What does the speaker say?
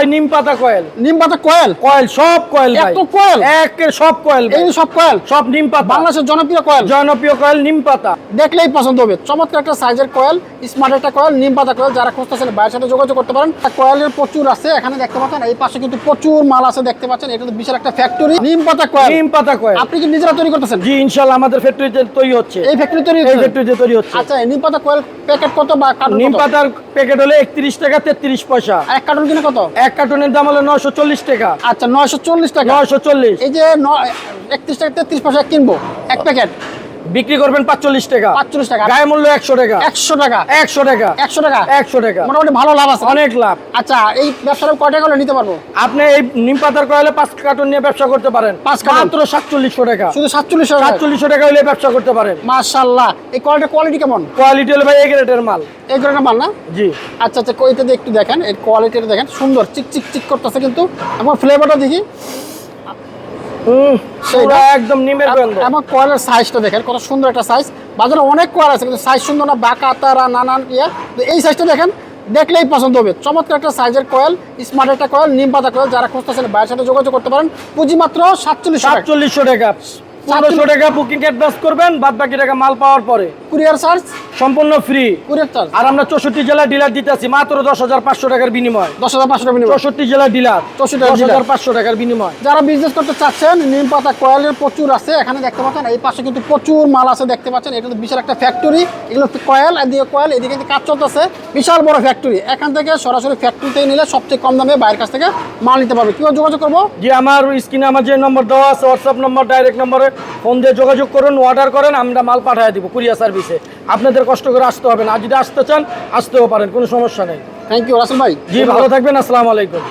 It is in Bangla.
ভাই নিম পাতা কয়েল। নিম পাতা কয়েল? কয়েল সব কয়েল ভাই। এত কয়েল? একের সব কয়েল এই সব কয়েল? সব নিম পাতা। বাংলাদেশের জনপ্রিয় কয়েল? জনপ্রিয় কয়েল নিম পাতা। দেখলেই পছন্দ হবে। চমৎকার একটা সাইজের কয়েল স্মার্ট একটা কয়েল নিম পাতা কয়েল। যারা খুঁজতেছেন বাইরের সাথে যোগাযোগ করতে পারেন। কয়েলের প্রচুর আছে এখানে দেখতে পাচ্ছেন এই পাশে কিন্তু প্রচুর মাল আছে দেখতে পাচ্ছেন। এটা তো বিশাল একটা ফ্যাক্টরি নিম পাতা কয়েল। নিম পাতা কয়েল। আপনি কি নিজেরা তৈরি করতেছেন? জি ইনশাল্লাহ আমাদের ফ্যাক্টরিতে তৈরি হচ্ছে। এই ফ্যাক্টরি তৈরি এই ফ্যাক্টরিতে তৈরি হচ্ছে। আচ্ছা নিম পাতা কয়েল প্যাকেট কত বা কার্টন নিম পাতার প্যাকেট হলে একত্রিশ টাকা তেত্রিশ পয়সা। এক কার্টন কিনে কত? এক কার্টনের দাম হলো নয়শো চল্লিশ টাকা। আচ্ছা নয়শো চল্লিশ টাকা? নয়শো চল্লিশ। এই যে একত্রিশ টাকা তেত্রিশ পয়সা কিনবো এক প্যাকেট? বিক্রি করবেন পাঁচচল্লিশ টাকা। পাঁচচল্লিশ টাকা। গায়ে মূল্য একশো টাকা। একশো টাকা। একশো টাকা। একশো টাকা? একশো টাকা। মোটামুটি ভালো লাভ আছে। অনেক লাভ। আচ্ছা এই ব্যবসাটা কয় টাকা হলে নিতে পারব? আপনি এই নিম পাতার কয়েলে পাঁচ কার্টন নিয়ে ব্যবসা করতে পারেন। পাঁচ কার্টন? সাতচল্লিশশো টাকা। শুধু সাতচল্লিশ টাকা? সাতচল্লিশশো টাকা হলে ব্যবসা করতে পারেন। মাশাল্লাহ এই কোয়ালিটির কোয়ালিটি কেমন? কোয়ালিটি হলো ভাই এ গ্রেডের মাল। এই ধরনের মাল না? জি। আচ্ছা আচ্ছা ওইটাতে একটু দেখেন। এর কোয়ালিটিটা দেখেন। সুন্দর চিক চিক চিক করতেছে কিন্তু। আমার ফ্লেভারটা দেখি। পুরো একদম নিমের গন্ধ। এবং কয়েলের সাইজটা দেখেন কত সুন্দর একটা সাইজ বাজারে অনেক কোয়াল আছে কিন্তু সাইজ সুন্দর না বাঁকা তারা নানান ইয়ে। এই সাইজটা দেখেন দেখলেই পছন্দ হবে। চমৎকার একটা সাইজের কয়েল স্মার্ট একটা কয়েল নিম পাতা কয়েল। যারা খুঁজতেছেন বাইরের সাথে যোগাযোগ করতে পারেন পুঁজি মাত্র সাতচল্লিশ সাতচল্লিশশো টাকা। পনেরোশো টাকা বুকিং অ্যাডভান্স করবেন বাদ বাকি টাকা মাল পাওয়ার পরে। কুরিয়ার চার্জ সম্পূর্ণ ফ্রি কুরিয়ার চার্জ আর আমরা চৌষট্টি জেলা ডিলার দিতেছি মাত্র দশ হাজার পাঁচশো টাকার বিনিময়। দশ হাজার পাঁচশো টাকা। চৌষট্টি জেলা ডিলার 64 দশ হাজার পাঁচশো টাকার বিনিময়। যারা বিজনেস করতে চাচ্ছেন নিম পাতা কয়েলের প্রচুর আছে এখানে দেখতে পাচ্ছেন এই পাশে কিন্তু প্রচুর মাল আছে দেখতে পাচ্ছেন এটা বিশাল একটা ফ্যাক্টরি এগুলো কয়েল এদিকে কয়েল এদিকে কিন্তু কাজ চলতেছে বিশাল বড় ফ্যাক্টরি এখান থেকে সরাসরি ফ্যাক্টরিতে নিলে সবচেয়ে কম দামে বাইরের কাছ থেকে মাল নিতে পারবে। কীভাবে যোগাযোগ করব? যে আমার স্ক্রিনে আমার যে নম্বর দেওয়া আছে হোয়াটসঅ্যাপ নম্বর ডাইরেক্ট নম্বরে ফোন দিয়ে যোগাযোগ করুন অর্ডার করেন আমরা মাল পাঠিয়ে দিব কুরিয়ার সার্ভিসে। আপনাদের কষ্ট করে আসতে হবে না। আর যদি আসতে চান আসতেও পারেন কোনো সমস্যা নেই। থ্যাংক ইউ রাসেল ভাই। জি ভালো থাকবেন আসসালামু আলাইকুম।